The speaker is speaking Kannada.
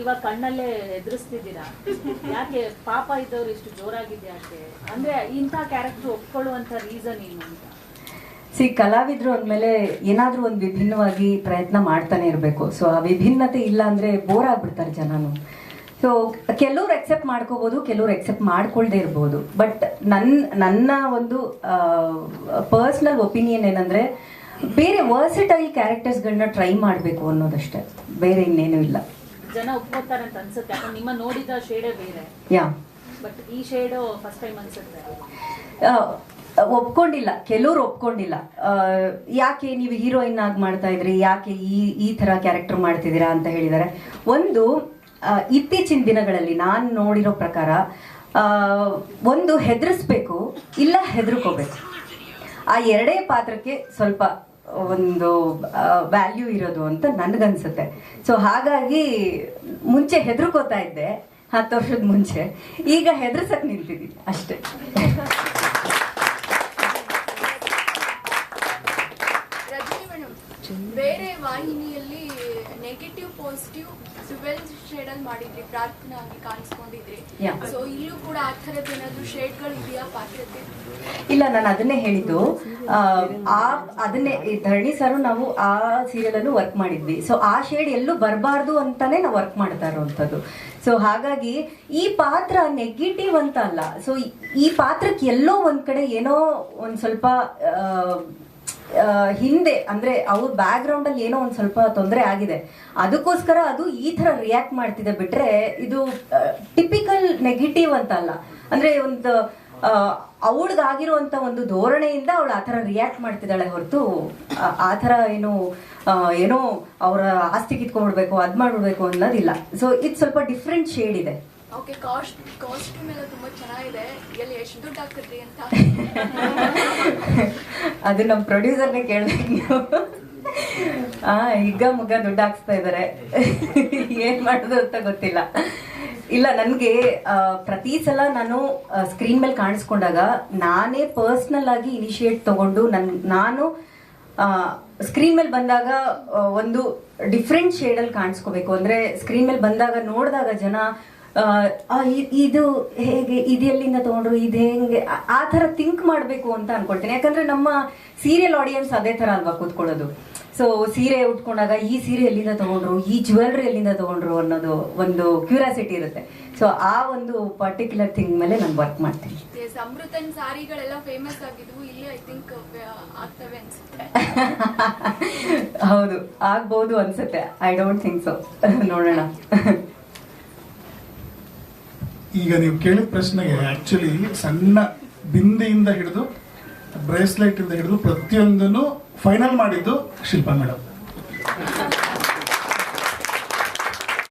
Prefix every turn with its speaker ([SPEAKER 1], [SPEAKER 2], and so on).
[SPEAKER 1] ಇವಾಗ ಕಣ್ಣಲ್ಲೇ ಎದುರಿಸ್ತಿದ್ದೀರಾ? ಯಾಕೆ ಪಾಪ ಇದ್ದವ್ರು ಇಷ್ಟು ಜೋರಾಗಿದೆ ಯಾಕೆ? ಅಂದ್ರೆ ಇಂಥ ಕ್ಯಾರೆಕ್ಟರ್ ಒಪ್ಕೊಳ್ಳುವಂತ ರೀಸನ್ ಏನು ಅಂತ?
[SPEAKER 2] ಸಿ, ಕಲಾವಿದ್ರು ಅಂದಮೇಲೆ ಏನಾದ್ರೂ ಒಂದು ವಿಭಿನ್ನವಾಗಿ ಪ್ರಯತ್ನ ಮಾಡ್ತಾನೆ ಇರಬೇಕು. ಸೊ ಆ ವಿಭಿನ್ನತೆ ಇಲ್ಲ ಅಂದ್ರೆ ಬೋರ್ ಆಗ್ಬಿಡ್ತಾರೆ ಜನನು. ಸೊ ಕೆಲವ್ರು ಎಕ್ಸೆಪ್ಟ್ ಮಾಡ್ಕೋಬೋದು, ಕೆಲವ್ರು ಎಕ್ಸೆಪ್ಟ್ ಮಾಡ್ಕೊಳ್ದೇ ಇರ್ಬೋದು. ಬಟ್ ನನ್ನ ನನ್ನ ಒಂದು ಪರ್ಸ್ನಲ್ ಒಪಿನಿಯನ್ ಏನಂದ್ರೆ ಬೇರೆ ವರ್ಸಿಟೈಲ್ ಕ್ಯಾರೆಕ್ಟರ್ಸ್ಗಳನ್ನ ಟ್ರೈ ಮಾಡಬೇಕು ಅನ್ನೋದಷ್ಟೇ. ಬೇರೆ ಇನ್ನೇನು ಇಲ್ಲ.
[SPEAKER 1] ಜನ ಒಪ್ಕೋತಾರೆ ಅಂತ ಅನ್ಸುತ್ತೆ. ಯಾಕಂದ್ರೆ ನಿಮ್ಮ ನೋಡಿದ ಶೇಡೇ ಬೇರೆ.
[SPEAKER 2] ಯಾ
[SPEAKER 1] ಬಟ್ ಈ ಶೇಡು ಫಸ್ಟ್ ಟೈಮ್ ಅನ್ಸುತ್ತೆ.
[SPEAKER 2] ಒಪ್ಕೊಂಡಿಲ್ಲ. ಕೆಲವ್ರು ಒಪ್ಕೊಂಡಿಲ್ಲ. ಯಾಕೆ ನೀವು ಹೀರೋಯಿನ್ ಆಗಿ ಮಾಡ್ತಾ ಇದ್ರಿ? ಯಾಕೆ ಈ ಈ ತರ ಕ್ಯಾರೆಕ್ಟರ್ ಮಾಡ್ತಿದ್ದೀರಾ ಅಂತ ಹೇಳಿದ್ದಾರೆ. ಒಂದು ಇತ್ತೀಚಿನ ದಿನಗಳಲ್ಲಿ ನಾನು ನೋಡಿರೋ ಪ್ರಕಾರ ಒಂದು ಹೆದರಿಸ್ಬೇಕು ಇಲ್ಲ ಹೆದರ್ಕೋಬೇಕು. ಆ ಎರಡೇ ಪಾತ್ರಕ್ಕೆ ಸ್ವಲ್ಪ ಒಂದು ವ್ಯಾಲ್ಯೂ ಇರೋದು ಅಂತ ನನ್ಗನ್ಸುತ್ತೆ. ಸೊ ಹಾಗಾಗಿ ಮುಂಚೆ ಹೆದರ್ಕೋತಾ ಇದ್ದೆ. ಹತ್ತು ವರ್ಷದ ಮುಂಚೆ. ಈಗ ಹೆದರ್ಸಕ್ ನಿಂತಿದ್ದೀನಿ ಅಷ್ಟೇ.
[SPEAKER 3] ಬೇರೆ ವಾಹಿನಿಯಲ್ಲಿ ಪಾಸಿಟಿವ್ ಸಿವೆಲ್ ಶೇಡ್ ಅಲ್ಲಿ ಮಾಡಿದ್ರಿ ಪ್ರಾರ್ಥನಾ ಆಗಿ ಕಾಣಿಸ್ಕೊಂಡಿದ್ರಿ. ಸೊ ಇಲ್ಲೂ ಕೂಡ ಆ ಥರದ್ದು ಏನಾದರೂ ಶೇಡ್ಗಳು ಇದೆಯಾ ಪಾತ್ರಕ್ಕೆ?
[SPEAKER 2] ಇಲ್ಲ ನಾನು ಅದನ್ನೇ ಹೇಳಿದ್ದು. ಆ, ಅದನ್ನೇ ಈ ಧರಣಿ ಸಾರು ನಾವು ಆ ಸೀರಿಯಲ್ ಅನ್ನು ವರ್ಕ್ ಮಾಡಿದ್ವಿ. ಸೊ ಆ ಶೇಡ್ ಎಲ್ಲೂ ಬರಬಾರ್ದು ಅಂತಾನೆ ನಾವು ವರ್ಕ್ ಮಾಡ್ತಾ ಇರೋವಂಥದ್ದು. ಸೊ ಹಾಗಾಗಿ ಈ ಪಾತ್ರ ನೆಗೆಟಿವ್ ಅಂತ ಅಲ್ಲ. ಸೊ ಈ ಪಾತ್ರಕ್ಕೆ ಎಲ್ಲೋ ಒಂದ್ ಕಡೆ ಏನೋ ಒಂದ್ ಸ್ವಲ್ಪ ಹಿಂದೆ ಅಂದ್ರೆ ಅವ್ರ ಬ್ಯಾಕ್ ಗ್ರೌಂಡ್ ಅಲ್ಲಿ ಏನೋ ಒಂದ್ ಸ್ವಲ್ಪ ತೊಂದರೆ ಆಗಿದೆ. ಅದಕ್ಕೋಸ್ಕರ ಅದು ಈ ತರ ರಿಯಾಕ್ಟ್ ಮಾಡ್ತಿದೆ ಬಿಟ್ರೆ ಇದು ಟಿಪಿಕಲ್ ನೆಗೆಟಿವ್ ಅಂತ ಅಲ್ಲ ಅಂದ್ರೆ ಒಂದು ಅವಳಿಗಾಗಿರುವಂತ ಒಂದು ಧೋರಣೆಯಿಂದ ಅವಳು ಆ ಥರ ರಿಯಾಕ್ಟ್ ಮಾಡ್ತಿದ್ದಾಳೆ ಹೊರತು ಆ- ತರ ಥರ ಏನು ಏನೋ ಅವರ ಆಸ್ತಿ ಕಿತ್ಕೊಂಡ್ಬಿಡ್ಬೇಕು ಅದ್ ಮಾಡ್ಬಿಡ್ಬೇಕು ಅನ್ನೋದಿಲ್ಲ. ಸೊ ಇದು ಸ್ವಲ್ಪ ಡಿಫ್ರೆಂಟ್ ಶೇಡ್ ಇದೆ.
[SPEAKER 3] ಓಕೆ ಕಾಸ್ಟ್ ಕಾಸ್ಟ್ಯೂಮ್ ಎಲ್ಲ ತುಂಬಾ ಚೆನ್ನಾಗಿದೆ. ಎಲ್ಲಿ ಎಷ್ಟು ದುಡ್ಡು ಹಾಕಿದ್ರಿ ಅಂತ.
[SPEAKER 2] ಅದು ನಮ್ಮ ಪ್ರೊಡ್ಯೂಸರ್ನೇ ಕೇಳ್ಬೇಕು ನೀವು. ಆ, ಈಗ ಮುಗ ದುಡ್ಡು ಹಾಕ್ಸ್ತಾ ಇದಾರೆ. ಏನ್ ಮಾಡೋದು ಅಂತ ಗೊತ್ತಿಲ್ಲ. ಇಲ್ಲ, ನನಗೆ ಪ್ರತಿ ಸಲ ನಾನು ಸ್ಕ್ರೀನ್ ಮೇಲೆ ಕಾಣಿಸ್ಕೊಂಡಾಗ ನಾನೇ ಪರ್ಸ್ನಲ್ ಆಗಿ ಇನಿಷಿಯೇಟ್ ತಗೊಂಡು ನನ್, ನಾನು ಸ್ಕ್ರೀನ್ ಮೇಲೆ ಬಂದಾಗ ಒಂದು ಡಿಫ್ರೆಂಟ್ ಶೇಡಲ್ಲಿ ಕಾಣಿಸ್ಕೋಬೇಕು. ಅಂದ್ರೆ ಸ್ಕ್ರೀನ್ ಮೇಲೆ ಬಂದಾಗ ನೋಡಿದಾಗ ಜನ ಇದು ಹೇಗೆ ಇದು ಎಲ್ಲಿಂದ ತಗೊಂಡ್ರು ಇದು ಹೆಂಗೆ ಆ- ತರ ಥರ ಥಿಂಕ್ ಮಾಡಬೇಕು ಅಂತ ಅನ್ಕೊಳ್ತೀನಿ. ಯಾಕಂದ್ರೆ ನಮ್ಮ ಸೀರಿಯಲ್ ಆಡಿಯನ್ಸ್ ಅದೇ ಥರ ಅಲ್ವಾ ಕೂತ್ಕೊಳ್ಳೋದು. ಸೊ ಸೀರೆ ಉಟ್ಕೊಂಡಾಗ ಈ ಸೀರೆ ಎಲ್ಲಿಂದ ತಗೊಂಡ್ರು ಈ ಜ್ಯುವೆಲ್ರಿ ಎಲ್ಲಿಂದ ತಗೊಂಡ್ರು ಅನ್ನೋದು ಒಂದು ಕ್ಯೂರಿಯಾಸಿಟಿ ಇರುತ್ತೆ. ಸೊ ಆ ಒಂದು ಪರ್ಟಿಕ್ಯುಲರ್ ಥಿಂಗ್ ಮೇಲೆ ನಾನು ವರ್ಕ್ ಮಾಡ್ತೀನಿ.
[SPEAKER 3] ಅಮೃತನ್ ಸಾರಿಗಳೆಲ್ಲ ಫೇಮಸ್ ಆಗಿದ್ವು. ಇಲ್ಲಿ ಐ ಥಿಂಕ್ ಆಗ್ತವೆ ಅನ್ಸುತ್ತೆ.
[SPEAKER 2] ಹೌದು ಆಗ್ಬೋದು ಅನ್ಸುತ್ತೆ. ಐ ಡೋಂಟ್ ಥಿಂಕ್ ಸೊ ನೋಡೋಣ.
[SPEAKER 4] ಈಗ ನೀವು ಕೇಳಿದ ಪ್ರಶ್ನೆಗೆ ಆಕ್ಚುಲಿ ಸಣ್ಣ ಬಿಂದಿಯಿಂದ ಹಿಡಿದು ಬ್ರೇಸ್ಲೆಟ್ ಇಂದ ಹಿಡಿದು ಪ್ರತಿಯೊಂದನ್ನು ಫೈನಲ್ ಮಾಡಿದ್ದು ಶಿಲ್ಪಾ ಮೇಡಮ್